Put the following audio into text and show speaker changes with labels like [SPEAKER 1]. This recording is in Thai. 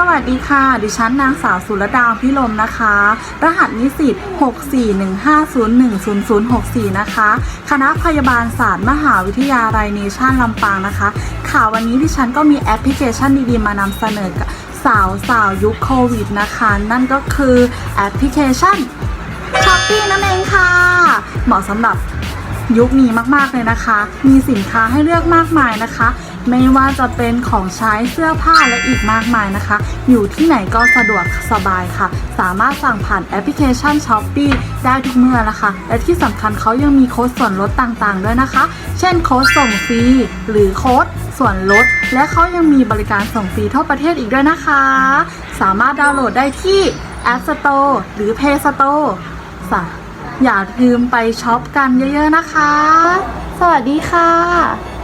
[SPEAKER 1] สวัสดีค่ะ ดิฉันนางสาวสุรดาวพิลมนะคะ รหัสนิสิต 641501064 นะคะ คณะพยาบาลศาสตร์มหาวิทยาลัยเนชั่นลำปางนะคะ ค่ะวันนี้ดิฉันก็มีแอปพลิเคชันดีๆ มานำเสนอกับสาวสาวยุคโควิดนะคะ นั่นก็คือแอปพลิเคชันช้อปปี้นั่นเองค่ะ เหมาะสำหรับยุคนี้มากๆเลยนะคะ มีสินค้าให้เลือกมากมายนะคะ ไม่ว่าจะเป็นของใช้เสื้อผ้าและอีกมากมายนะคะ อยู่ที่ไหนก็สะดวกสบายค่ะ สามารถสั่งผ่านแอปพลิเคชัน s h o p e e ได้ทุกเมื่อนะคะ และที่สำคัญเขายังมีโค้ดส่วนลดต่างๆ ด้วยนะคะ เช่นโค้ดส่งฟรี หรือโค้ดส่วนลด และเขายังมีบริการส่งฟรีทั่วประเทศอีกด้วยนะคะ สามารถดาวน์โหลดได้ที่ App Store หรือ Play Store สอย่าลืมไปช็อปกันเยอะๆนะคะ สวัสดีค่ะ